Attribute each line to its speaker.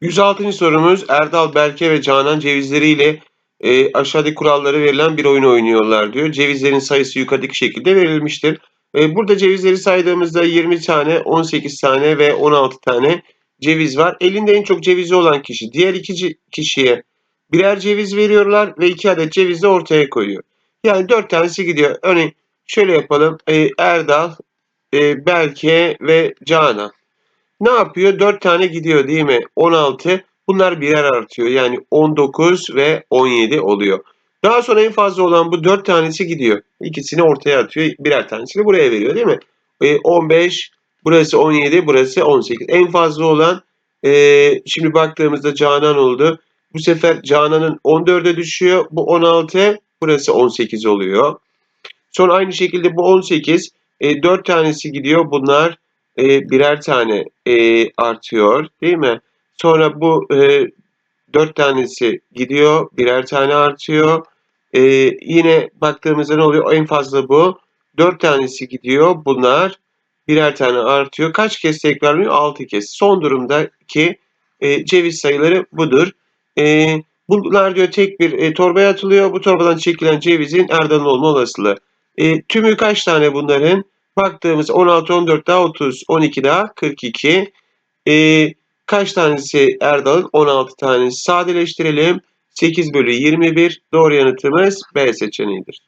Speaker 1: 106. sorumuz Erdal, Berke ve Canan cevizleriyle e, aşağıdaki kuralları verilen bir oyun oynuyorlar diyor. Cevizlerin sayısı yukarıdaki şekilde verilmiştir. E, burada cevizleri saydığımızda 20 tane, 18 tane ve 16 tane ceviz var. Elinde en çok cevizi olan kişi diğer iki kişiye birer ceviz veriyorlar ve iki adet cevizi ortaya koyuyor. Yani dört tanesi gidiyor. Örneğin şöyle yapalım. E, Erdal, e, Berke ve Canan. Ne yapıyor? 4 tane gidiyor değil mi? 16. Bunlar birer artıyor. Yani 19 ve 17 oluyor. Daha sonra en fazla olan bu 4 tanesi gidiyor. İkisini ortaya atıyor. Birer tanesini buraya veriyor değil mi? E, 15, burası 17, burası 18. En fazla olan e, şimdi baktığımızda Canan oldu. Bu sefer Canan'ın 14'e düşüyor. Bu 16, burası 18 oluyor. Sonra aynı şekilde bu 18. E, 4 tanesi gidiyor. Bunlar e, birer tane e, artıyor değil mi? Sonra bu e, 4 tanesi gidiyor. Birer tane artıyor. E, yine baktığımızda ne oluyor? En fazla bu. 4 tanesi gidiyor. Bunlar birer tane artıyor. Kaç kez tekrarlanıyor? 6 kez. Son durumdaki e, ceviz sayıları budur. E, bunlar diyor tek bir e, torbaya atılıyor. Bu torbadan çekilen cevizin Erdal'ın olma olasılığı. E, tümü kaç tane bunların? Baktığımız 16, 14 daha 30, 12 daha 42. E, kaç tanesi Erdal'ın? 16 tanesi. Sadeleştirelim. 8 bölü 21. Doğru yanıtımız B seçeneğidir.